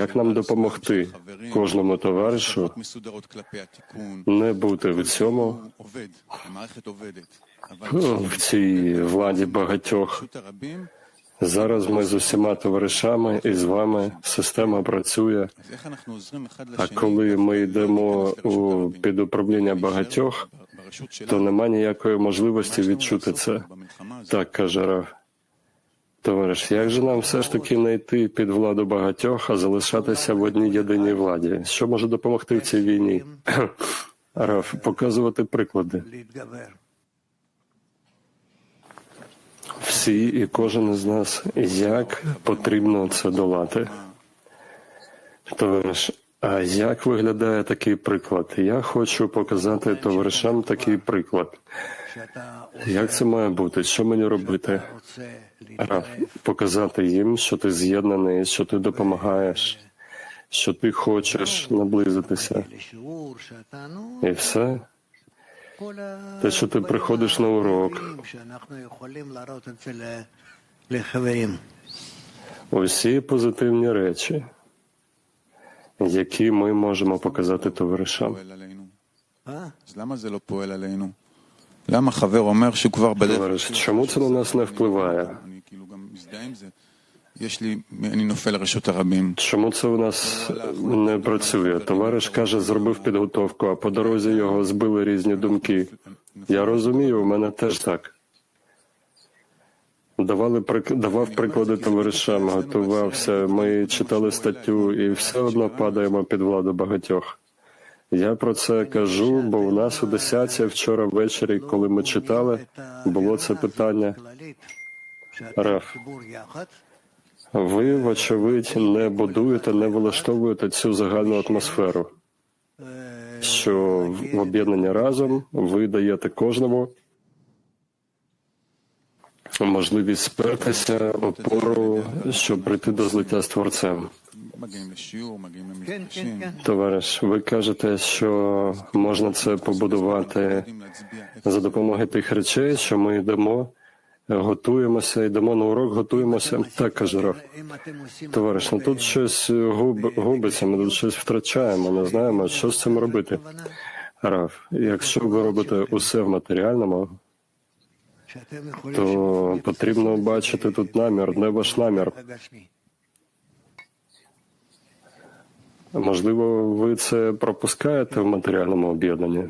як нам допомогти кожному товаришу не бути в цьому ну, в цій владі багатьох. Зараз ми з усіма товаришами і з вами система працює. А коли ми йдемо у під управління багатьох, то нема ніякої можливості відчути це. Так каже Раф. Товариш, як же нам все ж таки не йти під владу багатьох, а залишатися в одній єдиній владі? Що може допомогти в цій війні? Раф, показувати приклади. Всі і кожен з нас, як потрібно це долати. Товариш, а як виглядає такий приклад? Я хочу показати товаришам такий приклад. Як це має бути? Що мені робити? Раф, показати їм, що ти з'єднаний, що ти допомагаєш, що ти хочеш наблизитися. І все. Те, що ти приходиш на урок. Усі позитивні речі які ми можемо показати товаришам. Товариш, чому це на нас не впливає? Чому це у нас не працює? Товариш каже, зробив підготовку, а по дорозі його збили різні думки. Я розумію, у мене теж так давали давав приклади товаришам, готувався. Ми читали статтю і все одно падаємо під владу багатьох. Я про це кажу, бо в нас у десятці вчора ввечері, коли ми читали, було це питання. Раф, ви, вочевидь, не будуєте, не влаштовуєте цю загальну атмосферу, що в об'єднання разом ви даєте кожному можливість спертися опору, щоб прийти до злиття з творцем. Товариш, ви кажете, що можна це побудувати за допомогою тих речей, що ми йдемо, готуємося, йдемо на урок, готуємося. Так каже Раф. Товариш, ну тут щось губ, губиться, ми тут щось втрачаємо, не знаємо, що з цим робити. Раф, якщо ви робите усе в матеріальному то потрібно бачити тут намір, не ваш намір. Можливо, ви це пропускаєте в матеріальному об'єднанні.